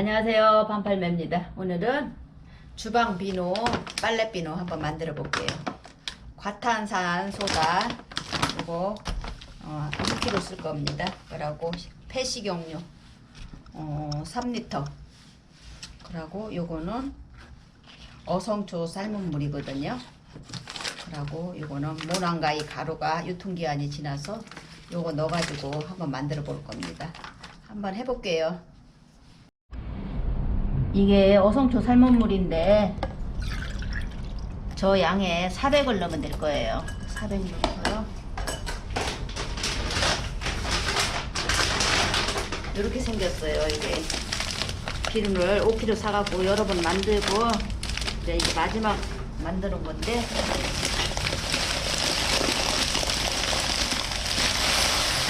안녕하세요. 반팔매입니다. 오늘은 주방 비누 빨래 비누 한번 만들어 볼게요. 과탄산 소다. 이거 어, 1kg 쓸 겁니다. 그리고 폐식용유. 어, 3리터. 그리고 요거는 어성초 삶은 물이거든요. 그리고 요거는 모낭가이 가루가 유통기한이 지나서 요거 넣어가지고 한번 만들어 볼 겁니다. 한번 해볼게요 이게 어성초 삶은 물인데 저 양에 400을 넣으면 될 거예요. 400 넣고요. 이렇게 생겼어요 이게. 비누를 5kg 사갖고 여러 번 만들고 이제 이게 마지막 만드는 건데.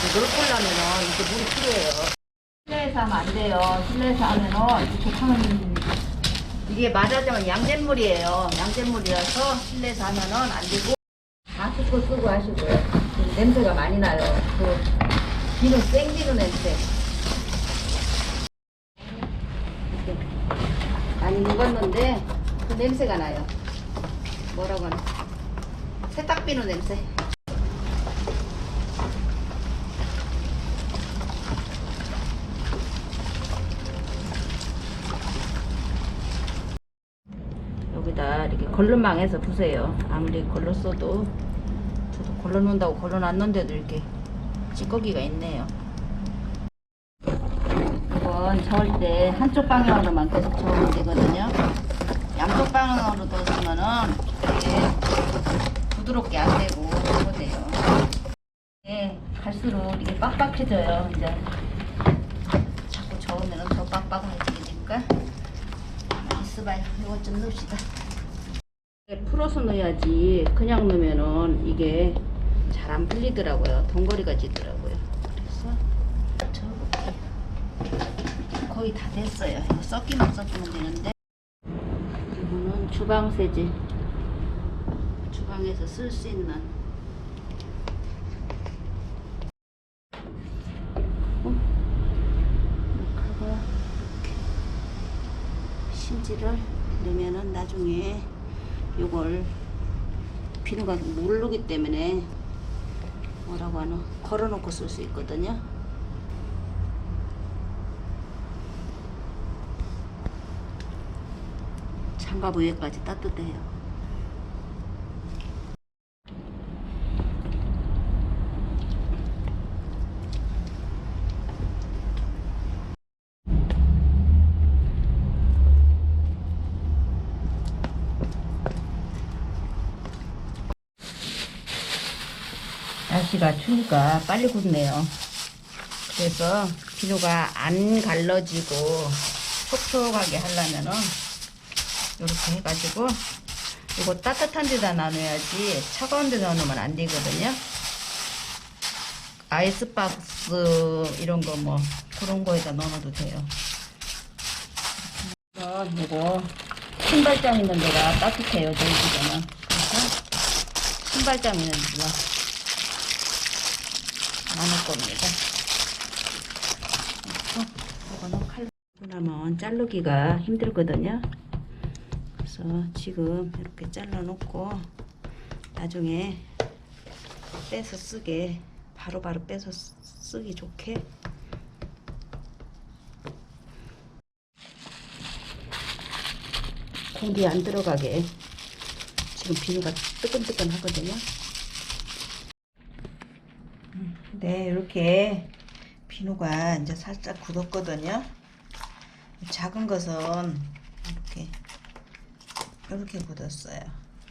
이걸 끓려면은 이렇게 물이 필요해요 실내에서 하면 안 돼요. 실내에서 하면은 이렇게 하면 이게 말하자면 양잿물이에요. 양잿물이라서 실내에서 하면은 안 되고 다 쓰고 쓰고 하시고요. 그 냄새가 많이 나요. 그 비누 생비누 냄새. 이렇게 많이 익었는데 그 냄새가 나요. 뭐라고 하나? 세탁비누 냄새. 여기다 이렇게 걸름망에서 부세요. 아무리 걸러 써도 저도 걸러 놓는다고 걸러 놨는데도 이렇게 찌꺼기가 있네요. 이건 저을 때 한쪽 방향으로만 계속 저으면 되거든요. 양쪽 방향으로 넣었으면은 이게 부드럽게 안 되고 돼요. 이게 갈수록 이게 빡빡해져요. 이제 자꾸 저으면은 더 빡빡해지니까. 있어봐요. 이것 좀 넣읍시다. 풀어서 넣어야지 그냥 넣으면은 이게 잘 안 풀리더라고요. 덩거리가 지더라고요. 그래서 저렇게 거의 다 됐어요. 이거 섞이면 섞이면 되는데 이거는 주방 세제. 주방에서 쓸 수 있는 어? 신지를 넣으면은 나중에 요걸 비누가 모르기 때문에 뭐라고 하나 걸어놓고 쓸 수 있거든요. 장갑 위에까지 따뜻해요. 날씨가 추니까 빨리 굳네요. 그래서 비누가 안 갈라지고 촉촉하게 하려면은 이렇게 해가지고 이거 따뜻한 데다 놔둬야지 차가운 데다 놓으면 안 되거든요. 아이스박스 이런 거 뭐 그런 거에다 넣어도 돼요. 이거 신발장 있는 데가 따뜻해요. 저희 집에는. 그래서 신발장 있는 데가 나눌 겁니다. 이거는 칼로 나면 자르기가 힘들거든요. 그래서 지금 이렇게 잘라 놓고 나중에 빼서 쓰게 바로바로 빼서 쓰- 쓰기 좋게 공기 안 들어가게 지금 비누가 뜨끈뜨끈 하거든요. 네, 이렇게 비누가 이제 살짝 굳었거든요. 작은 것은 이렇게 이렇게 굳었어요.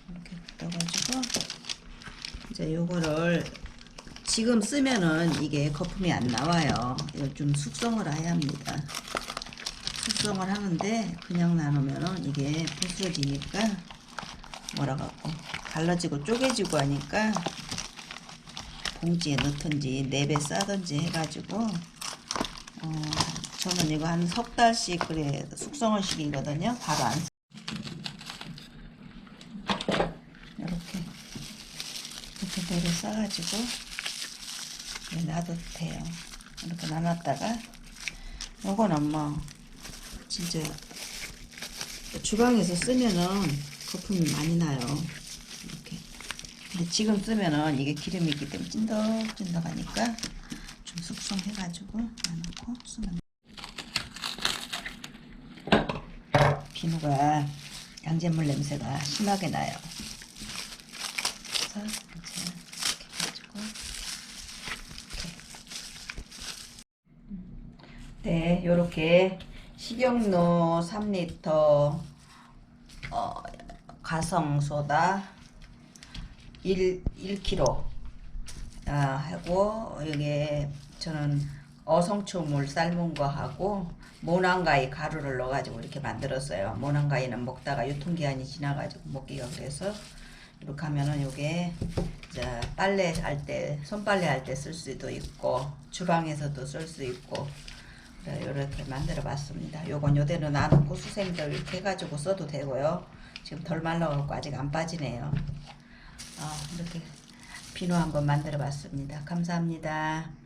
이렇게 굳어가지고 이제 요거를 지금 쓰면은 이게 거품이 안 나와요. 이거 좀 숙성을 해야 합니다. 숙성을 하는데 그냥 나누면은 이게 부스러지니까 뭐라 갖고 갈라지고 쪼개지고 하니까 봉지에 넣든지 랩에 싸든지 해가지고 어, 저는 이거 한 석 달씩 그래 숙성을 시키거든요. 바로 안 이렇게 이렇게 랩에 싸가지고 놔둬도 돼요. 이렇게 나눴다가 요거는 뭐 진짜 주방에서 쓰면은 거품이 많이 나요. 이렇게. 근데 지금 쓰면은 이게 기름이 있기 때문에 찐덕찐덕하니까 좀 숙성해가지고 놔놓고 쓰면 비누가 양잿물 냄새가 심하게 나요. 그래서 이제 이렇게 해가지고 네, 요렇게 식용유 3리터 어, 가성소다 1, 1kg 아, 하고 여기에 저는 어성초물 삶은 거 하고 모낭가위 가루를 넣어가지고 이렇게 만들었어요. 모낭가위는 먹다가 유통기한이 지나가지고 먹기가 그래서 이렇게 하면은 요게 빨래 할 때 손빨래 할 때 쓸 수도 있고 주방에서도 쓸 수 있고 이렇게 만들어 봤습니다. 요건 요대로 놔놓고 수생들 이렇게 해가지고 써도 되고요. 지금 덜 말라갖고 아직 안 빠지네요. 아, 이렇게 비누 한번 만들어 봤습니다. 감사합니다.